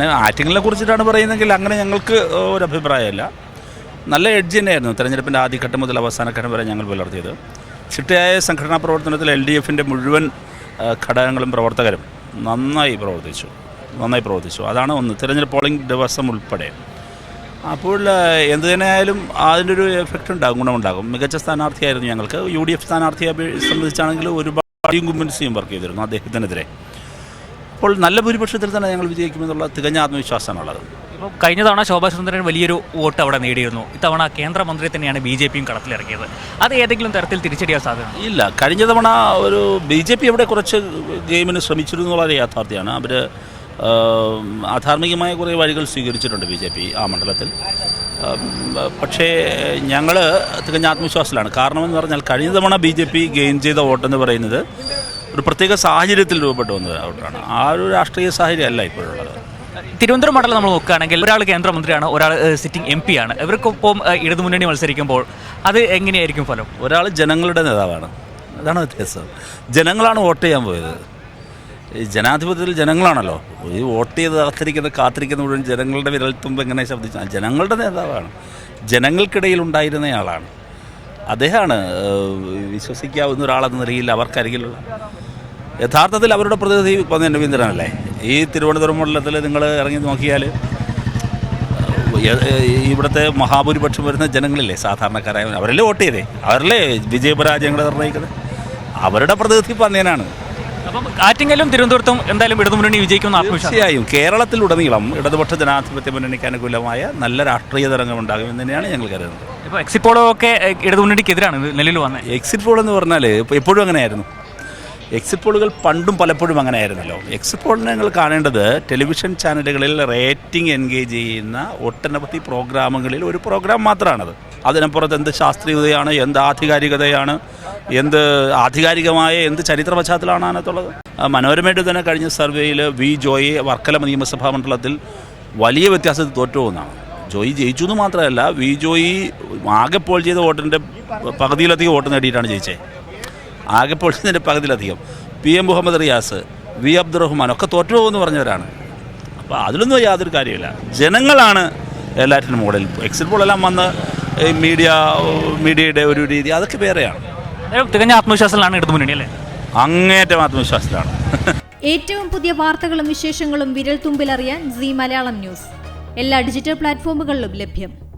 ഞാൻ ആറ്റിങ്ങളെ കുറിച്ചിട്ടാണ് പറയുന്നതെങ്കിൽ അങ്ങനെ ഞങ്ങൾക്ക് ഒരു അഭിപ്രായമല്ല. നല്ല എഡ്ജ് തന്നെയായിരുന്നു തെരഞ്ഞെടുപ്പിന്റെ ആദ്യഘട്ടം മുതൽ അവസാനഘട്ടം വരെ ഞങ്ങൾ പുലർത്തിയത്. ചിട്ടയായ സംഘടനാ പ്രവർത്തനത്തിൽ എൽ ഡി എഫിന്റെ മുഴുവൻ ഘടകങ്ങളും പ്രവർത്തകരും നന്നായി പ്രവർത്തിച്ചു. നന്നായി പ്രവർത്തിച്ചു. അതാണ് ഒന്ന്. തിരഞ്ഞെടുപ്പ് പോളിംഗ് ദിവസം ഉൾപ്പെടെ. അപ്പോൾ എന്ത് തന്നെയായാലും അതിന്റെ ഒരു എഫക്റ്റ് ഉണ്ടാകും ഗുണമുണ്ടാകും. മികച്ച സ്ഥാനാർത്ഥിയായിരുന്നു ഞങ്ങൾക്ക്. യു ഡി എഫ് സ്ഥാനാർത്ഥിയെ സംബന്ധിച്ചാണെങ്കിൽ ഒരുപാട് ഇൻകുമ്പൻസിയും വർക്ക് ചെയ്തിരുന്നു അദ്ദേഹത്തിനെതിരെ. അപ്പോൾ നല്ല ഭൂരിപക്ഷത്തിൽ തന്നെ ഞങ്ങൾ വിജയിക്കുമെന്നുള്ള തികഞ്ഞ ആത്മവിശ്വാസമാണുള്ളത്. ഇപ്പോൾ കഴിഞ്ഞ തവണ ശോഭാ സുരേന്ദ്രൻ വലിയൊരു വോട്ട് അവിടെ നേടിയിരുന്നു. ഇത്തവണ കേന്ദ്രമന്ത്രി തന്നെയാണ് ബി ജെ പിയും കളത്തിലിറക്കിയത് അത് ഏതെങ്കിലും തരത്തിൽ തിരിച്ചടിയാൻ സാധ്യത ഇല്ല. കഴിഞ്ഞ തവണ ഒരു ബി ജെ പി അവിടെ കുറച്ച് ഗെയിമിന് ശ്രമിച്ചിരുന്നു എന്നുള്ള യാഥാർത്ഥ്യമാണ്. അവർ ആധാർമികമായ കുറേ വഴികൾ സ്വീകരിച്ചിട്ടുണ്ട് ബി ജെ പി ആ മണ്ഡലത്തിൽ. പക്ഷേ ഞങ്ങൾ തികഞ്ഞ ആത്മവിശ്വാസത്തിലാണ്. കാരണമെന്ന് പറഞ്ഞാൽ കഴിഞ്ഞ തവണ ബി ജെ പി ഗെയിൻ ചെയ്ത വോട്ടെന്ന് പറയുന്നത് ഒരു പ്രത്യേക സാഹചര്യത്തിൽ രൂപപ്പെട്ടു വന്നത് അവിടെയാണ്. ആ ഒരു രാഷ്ട്രീയ സാഹചര്യം അല്ല ഇപ്പോഴുള്ളത്. തിരുവനന്തപുരം മണ്ഡലം നമ്മൾ നോക്കുകയാണെങ്കിൽ ഒരാൾ കേന്ദ്രമന്ത്രിയാണ് ഒരാൾ സിറ്റിംഗ് എം പി ആണ്. ഇവർക്കൊപ്പം ഇടതുമുന്നണി മത്സരിക്കുമ്പോൾ അത് എങ്ങനെയായിരിക്കും ഫലം? ഒരാൾ ജനങ്ങളുടെ നേതാവാണ്. അതാണ് വ്യത്യാസം. ജനങ്ങളാണ് വോട്ട് ചെയ്യാൻ പോയത്. ഈ ജനാധിപത്യത്തിൽ ജനങ്ങളാണല്ലോ. ഈ വോട്ട് ചെയ്ത് കാത്തിരിക്കുന്ന കാത്തിരിക്കുന്ന മുഴുവൻ ജനങ്ങളുടെ വിരൽത്തുമ്പ് എങ്ങനെ ശബ്ദിച്ചാൽ ജനങ്ങളുടെ നേതാവാണ്. ജനങ്ങൾക്കിടയിൽ ഉണ്ടായിരുന്നയാളാണ്. അദ്ദേഹമാണ് വിശ്വസിക്കാവുന്ന ഒരാളെന്ന നിലയിൽ അവർക്കരികിലുള്ള യഥാർത്ഥത്തിൽ അവരുടെ പ്രതിനിധി പന്നൻ രവീന്ദ്രനല്ലേ? ഈ തിരുവനന്തപുരം മണ്ഡലത്തിൽ നിങ്ങൾ ഇറങ്ങി നോക്കിയാൽ ഇവിടുത്തെ മഹാഭൂരിപക്ഷം വരുന്ന ജനങ്ങളില്ലേ? സാധാരണക്കാരായ അവരല്ലേ വോട്ട് ചെയ്തേ? അവരല്ലേ വിജയപരാജയങ്ങൾ നിർണയിക്കുന്നത് അവരുടെ പ്രതിനിധി പന്നിയനാണ്. അപ്പം ആറ്റിങ്ങലും തിരുവനന്തപുരത്തും എന്തായാലും ഇടതു ഇടതുമുന്നണി വിജയിക്കുന്ന തീർച്ചയായും കേരളത്തിലുടനീളം ഇടതുപക്ഷ ജനാധിപത്യ മുന്നണിക്ക് അനുകൂലമായ നല്ല രാഷ്ട്രീയ തരംഗം ഉണ്ടാകുമെന്ന് തന്നെയാണ് ഞങ്ങൾ കരുതുന്നത്. ഇപ്പോൾ എക്സിറ്റ് പോളോ ഒക്കെ ഇടതു ഇടതുമുന്നണിക്കെതിരാണ് നിലവിൽ വന്നത് എക്സിറ്റ് പോൾ എന്ന് പറഞ്ഞാൽ ഇപ്പോൾ എപ്പോഴും അങ്ങനെയായിരുന്നു. എക്സിറ്റ് പോളുകൾ പണ്ടും പലപ്പോഴും അങ്ങനെ ആയിരുന്നല്ലോ എക്സിറ്റ് പോളിനെ ഞങ്ങൾ കാണേണ്ടത് ടെലിവിഷൻ ചാനലുകളിൽ റേറ്റിംഗ് എൻഗേജ് ചെയ്യുന്ന ഒട്ടനവധി പ്രോഗ്രാമുകളിൽ ഒരു പ്രോഗ്രാം മാത്രമാണത് അതിനപ്പുറത്ത് എന്ത് ശാസ്ത്രീയതയാണ് എന്ത് ആധികാരികതയാണ് എന്ത് ആധികാരികമായ എന്ത് ചരിത്ര പശ്ചാത്തലമാണ് അതിനകത്തുള്ളത്? മനോരമയുടെ തന്നെ കഴിഞ്ഞ സർവേയിൽ വി ജോയി വർക്കല നിയമസഭാ മണ്ഡലത്തിൽ വലിയ വ്യത്യാസത്തിൽ തോറ്റുപോകുന്നതാണ്. ജോയി ജയിച്ചു എന്ന് മാത്രമല്ല വി ജോയി ആകെ പോൾ ചെയ്ത വോട്ടിന്റെ പകുതിയിലധികം വോട്ട് നേടിയിട്ടാണ് ജയിച്ചത്. ആകെ പൊളിച്ചതിന്റെ പകുതിയിലധികം. P M Mohammed Riyas V Abdurahman ഒക്കെ തോറ്റുപോകുമെന്ന് പറഞ്ഞവരാണ്. അപ്പോൾ അതിലൊന്നും യാതൊരു കാര്യമില്ല ജനങ്ങളാണ് എല്ലാറ്റിനും മുകളിൽ. എക്സിറ്റ് പോളെല്ലാം വന്ന് ഈ മീഡിയ മീഡിയയുടെ ഒരു രീതി അതൊക്കെ വേറെയാണ്. തികഞ്ഞ ആത്മവിശ്വാസത്തിലാണ് ഇടതുമുന്നണി അല്ലേ? അങ്ങേറ്റം ആത്മവിശ്വാസത്തിലാണ്. ഏറ്റവും പുതിയ വാർത്തകളും വിശേഷങ്ങളും വിരൽ തുമ്പിലറിയാൻ സി മലയാളം ന്യൂസ്. എല്ലാ ഡിജിറ്റൽ പ്ലാറ്റ്ഫോമുകളിലും ലഭ്യം.